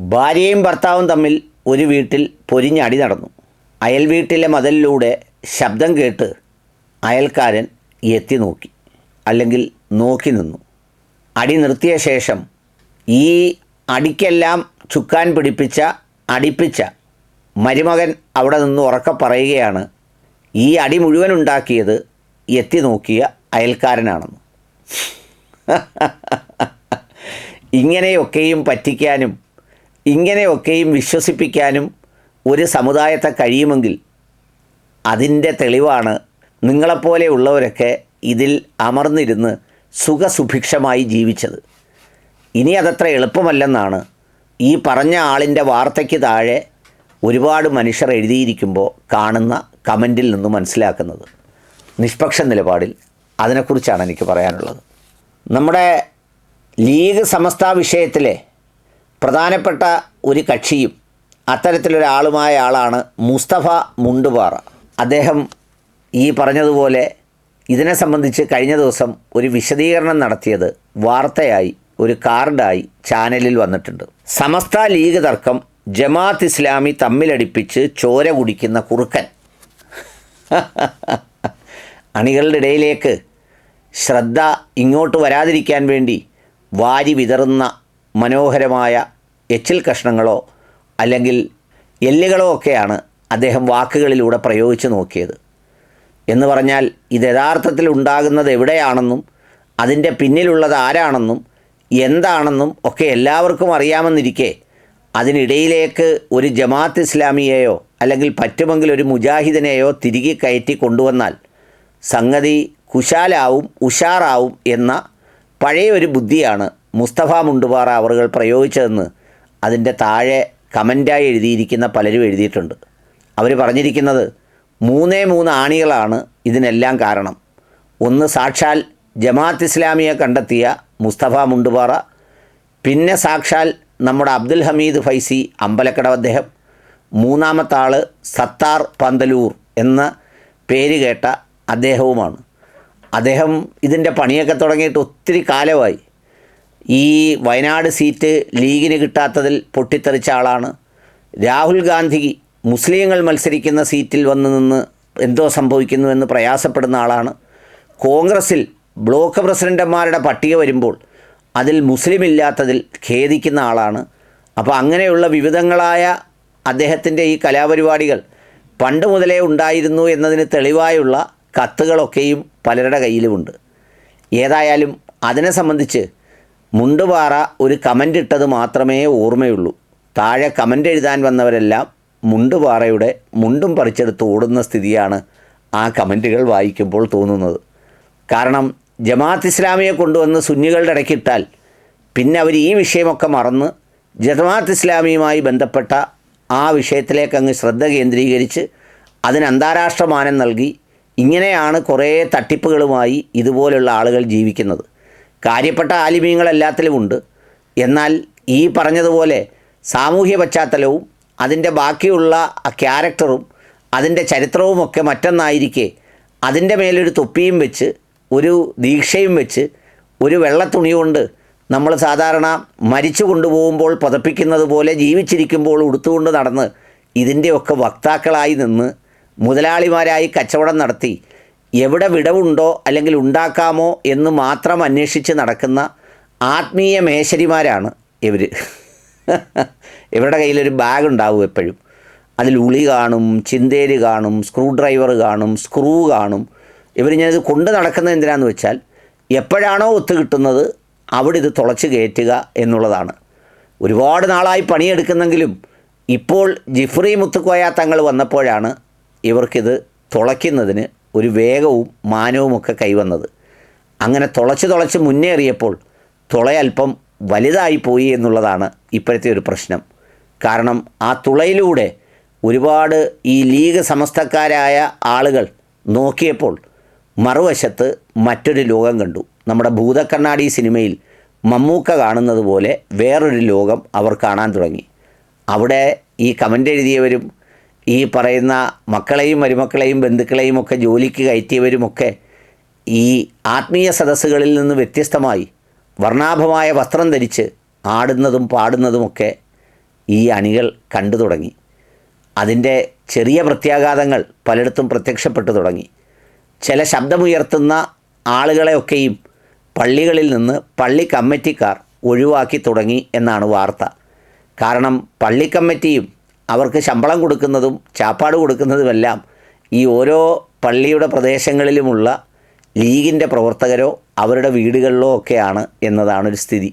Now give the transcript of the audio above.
ഭാര്യയും ഭർത്താവും തമ്മിൽ ഒരു വീട്ടിൽ പൊരിഞ്ഞടി നടന്നു. അയൽ വീട്ടിലെ മതിലിലൂടെ ശബ്ദം കേട്ട് അയൽക്കാരൻ എത്തി നോക്കി അല്ലെങ്കിൽ നോക്കി നിന്നു. അടി നിർത്തിയ ശേഷം ഈ അടിക്കെല്ലാം ചുക്കാൻ പിടിപ്പിച്ച അടിപ്പിച്ച മരുമകൻ അവിടെ നിന്ന് ഉറക്കെ പറയുകയാണ് ഈ അടി മുഴുവൻ ഉണ്ടാക്കിയത് എത്തി നോക്കിയ അയൽക്കാരനാണെന്ന്. ഇങ്ങനെയൊക്കെയും പറ്റിക്കാനും ഇങ്ങനെയൊക്കെയും വിശ്വസിപ്പിക്കാനും ഒരു സമുദായത്തെ കഴിയുമെങ്കിൽ അതിന്റെ തെളിവാണ് നിങ്ങളെപ്പോലെയുള്ളവരൊക്കെ ഇതിൽ അമർന്നിരുന്ന് സുഖസുഭിക്ഷമായി ജീവിച്ചത്. ഇനി അതത്ര എളുപ്പമല്ലെന്നാണ് ഈ പറഞ്ഞ ആളിന്റെ വാർത്തയ്ക്ക് താഴെ ഒരുപാട് മനുഷ്യർ എഴുതിയിരിക്കുമ്പോൾ കാണുന്ന കമന്റിൽ നിന്ന് മനസ്സിലാക്കുന്നത്. നിഷ്പക്ഷ നിലപാടിൽ അതിനെക്കുറിച്ചാണ് എനിക്ക് പറയാനുള്ളത്. നമ്മുടെ ലീഗ് സമസ്ത വിഷയത്തിലെ പ്രധാനപ്പെട്ട ഒരു കക്ഷിയും അത്തരത്തിലൊരാളുമായ ആളാണ് മുസ്തഫ മുണ്ടുപാറ. അദ്ദേഹം ഈ പറഞ്ഞതുപോലെ ഇതിനെ സംബന്ധിച്ച് കഴിഞ്ഞ ദിവസം ഒരു വിശദീകരണം നടത്തിയത് വാർത്തയായി ഒരു കാർഡായി ചാനലിൽ വന്നിട്ടുണ്ട്. സമസ്ത ലീഗ് തർക്കം ജമാഅത്ത് ഇസ്ലാമി തമ്മിലടിപ്പിച്ച് ചോര കുടിക്കുന്ന കുറുക്കൻ. അണികളുടെ ഇടയിലേക്ക് ശ്രദ്ധ ഇങ്ങോട്ട് വരാതിരിക്കാൻ വേണ്ടി വാരി വിതറുന്ന മനോഹരമായ എച്ചിൽ കഷ്ണങ്ങളോ അല്ലെങ്കിൽ എല്ലുകളോ ഒക്കെയാണ് അദ്ദേഹം വാക്കുകളിലൂടെ പ്രയോഗിച്ച് നോക്കിയത്. എന്ന് പറഞ്ഞാൽ ഇത് യഥാർത്ഥത്തിൽ ഉണ്ടാകുന്നത് എവിടെയാണെന്നും അതിന്റെ പിന്നിലുള്ളത് ആരാണെന്നും എന്താണെന്നും ഒക്കെ എല്ലാവർക്കും അറിയാമെന്നിരിക്കെ അതിനിടയിലേക്ക് ഒരു ജമാഅത്ത് ഇസ്ലാമിയെയോ അല്ലെങ്കിൽ പറ്റുമെങ്കിൽ ഒരു മുജാഹിദിനെയോ തിരികെ കയറ്റി കൊണ്ടുവന്നാൽ സംഗതി കുശാലാവും ഉഷാറാവും എന്ന പഴയ ഒരു ബുദ്ധിയാണ് മുസ്തഫ മുണ്ടുപാറ അവറുകൾ പ്രയോഗിച്ചതെന്ന് അതിന്റെ താഴെ കമന്റായി എഴുതിയിരിക്കുന്ന പലരും എഴുതിയിട്ടുണ്ട്. അവർ പറഞ്ഞിരിക്കുന്നത് മൂന്നേ മൂന്ന് ആണികളാണ് ഇതിനെല്ലാം കാരണം. ഒന്ന് സാക്ഷാൽ ജമാഅത്ത് ഇസ്ലാമിയെ കണ്ടെത്തിയ മുസ്തഫ മുണ്ടുപാറ പിന്നെ സാക്ഷാൽ നമ്മുടെ അബ്ദുൽ ഹമീദ് ഫൈസി അമ്പലക്കടവ് അദ്ദേഹം മൂന്നാമത്തെ ആൾ സത്താർ പന്തലൂർ എന്ന പേര് കേട്ട അദ്ദേഹവുമാണ്. അദ്ദേഹം ഇതിന്റെ പണിയൊക്കെ തുടങ്ങിയിട്ട് ഒത്തിരി കാലമായി ഈ വയനാട് സീറ്റ് ലീഗിന് കിട്ടാത്തതിൽ പൊട്ടിത്തെറിച്ച ആളാണ്. രാഹുൽ ഗാന്ധി മുസ്ലിങ്ങൾ മത്സരിക്കുന്ന സീറ്റിൽ വന്ന് നിന്ന് എന്തോ സംഭവിക്കുന്നുവെന്ന് പ്രയാസപ്പെടുന്ന ആളാണ്. കോൺഗ്രസിൽ ബ്ലോക്ക് പ്രസിഡന്റുമാരുടെ പട്ടിക വരുമ്പോൾ അതിൽ മുസ്ലിം ഇല്ലാത്തതിൽ ഖേദിക്കുന്ന ആളാണ്. അപ്പോൾ അങ്ങനെയുള്ള വിവിധങ്ങളായ അദ്ദേഹത്തിന്റെ ഈ കലാപരിപാടികൾ പണ്ട് മുതലേ ഉണ്ടായിരുന്നു എന്നതിന് തെളിവായുള്ള കത്തുകളൊക്കെയും പലരുടെ കയ്യിലുമുണ്ട്. ഏതായാലും അതിനെ സംബന്ധിച്ച് മുണ്ടുപാറ ഒരു കമന്റ് ഇട്ടത് മാത്രമേ ഓർമ്മയുള്ളൂ. താഴെ കമന്റ് എഴുതാൻ വന്നവരെല്ലാം മുണ്ടുപാറയുടെ മുണ്ടും പറിച്ചെടുത്ത് ഓടുന്ന സ്ഥിതിയാണ് ആ കമന്റുകൾ വായിക്കുമ്പോൾ തോന്നുന്നത്. കാരണം ജമാഅത്ത് ഇസ്ലാമിയെ കൊണ്ടുവന്ന് സുന്നികളുടെ ഇടയ്ക്കിട്ടാൽ പിന്നെ അവർ ഈ വിഷയമൊക്കെ മറന്ന് ജമാഅത്ത് ഇസ്ലാമിയുമായി ബന്ധപ്പെട്ട ആ വിഷയത്തിലേക്ക് അങ്ങ് ശ്രദ്ധ കേന്ദ്രീകരിച്ച് അതിന് അന്താരാഷ്ട്ര മാനം നൽകി ഇങ്ങനെയാണ് കുറേ തട്ടിപ്പുകളുമായി ഇതുപോലുള്ള ആളുകൾ ജീവിക്കുന്നത്. കാര്യപ്പെട്ട ആലിമീങ്ങളെല്ലാത്തിലുമുണ്ട് എന്നാൽ ഈ പറഞ്ഞതുപോലെ സാമൂഹ്യ പശ്ചാത്തലവും അതിന്റെ ബാക്കിയുള്ള ക്യാരക്ടറും അതിന്റെ ചരിത്രവുമൊക്കെ മറ്റൊന്നായിരിക്കെ അതിന്റെ മേലൊരു തൊപ്പിയും വെച്ച് ഒരു ദീക്ഷയും വെച്ച് ഒരു വെള്ളത്തുണി കൊണ്ട് നമ്മൾ സാധാരണ മരിച്ചു കൊണ്ടുപോകുമ്പോൾ പുതപ്പിക്കുന്നത് പോലെ ജീവിച്ചിരിക്കുമ്പോൾ ഉടുത്തുകൊണ്ട് നടന്ന് ഇതിന്റെയൊക്കെ വക്താക്കളായി നിന്ന് മുതലാളിമാരായി കച്ചവടം നടത്തി എവിടെ വിടവുണ്ടോ അല്ലെങ്കിൽ ഉണ്ടാക്കാമോ എന്ന് മാത്രം അന്വേഷിച്ച് നടക്കുന്ന ആത്മീയ മേശരിമാരാണ് ഇവർ ഇവരുടെ കയ്യിലൊരു ബാഗ് ഉണ്ടാവും എപ്പോഴും. അതിൽ ഉളി കാണും ചിന്തേര് കാണും സ്ക്രൂ ഡ്രൈവർ കാണും സ്ക്രൂ കാണും. ഇവർ ഞാനിത് കൊണ്ട് നടക്കുന്നത് എന്തിനാന്ന് വെച്ചാൽ എപ്പോഴാണോ ഒത്തു കിട്ടുന്നത് അവിടെ ഇത് തുളച്ച് കയറ്റുക എന്നുള്ളതാണ്. ഒരുപാട് നാളായി പണിയെടുക്കുന്നെങ്കിലും ഇപ്പോൾ ജിഫ്രി മുത്തുക്കോയ തങ്ങൾ വന്നപ്പോഴാണ് ഇവർക്കിത് തുളയ്ക്കുന്നതിന് ഒരു വേഗവും മാനവുമൊക്കെ കൈവന്നത്. അങ്ങനെ തുളച്ച് തുളച്ച് മുന്നേറിയപ്പോൾ തുളയൽപ്പം വലുതായിപ്പോയി എന്നുള്ളതാണ് ഇപ്പോഴത്തെ ഒരു പ്രശ്നം. കാരണം ആ തുളയിലൂടെ ഒരുപാട് ഈ ലീഗ് സമസ്തക്കാരായ ആളുകൾ നോക്കിയപ്പോൾ മറുവശത്ത് മറ്റൊരു ലോകം കണ്ടു. നമ്മുടെ ഭൂതക്കണ്ണാടി സിനിമയിൽ മമ്മൂക്ക കാണുന്നത് പോലെ വേറൊരു ലോകം അവർ കാണാൻ തുടങ്ങി. അവിടെ ഈ കമന്റ് എഴുതിയവരും ഈ പറയുന്ന മക്കളെയും മരുമക്കളെയും ബന്ധുക്കളെയും ഒക്കെ ജോലിക്ക് കയറ്റിയവരുമൊക്കെ ഈ ആത്മീയ സദസ്സുകളിൽ നിന്ന് വ്യത്യസ്തമായി വർണാഭമായ വസ്ത്രം ധരിച്ച് ആടുന്നതും പാടുന്നതുമൊക്കെ ഈ അണികൾ കണ്ടു തുടങ്ങി. അതിന്റെ ചെറിയ പ്രത്യാഘാതങ്ങൾ പലയിടത്തും പ്രത്യക്ഷപ്പെട്ടു തുടങ്ങി. ചില ശബ്ദമുയർത്തുന്ന ആളുകളെയൊക്കെയും പള്ളികളിൽ നിന്ന് പള്ളി കമ്മിറ്റിക്കാർ ഒഴിവാക്കി തുടങ്ങി എന്നാണ് വാർത്ത. കാരണം പള്ളി കമ്മിറ്റിയും അവർക്ക് ശമ്പളം കൊടുക്കുന്നതും ചാപ്പാട് കൊടുക്കുന്നതുമെല്ലാം ഈ ഓരോ പള്ളിയുടെ പ്രദേശങ്ങളിലുമുള്ള ലീഗിന്റെ പ്രവർത്തകരോ അവരുടെ വീടുകളിലോ ഒക്കെയാണ് എന്നതാണ് ഒരു സ്ഥിതി.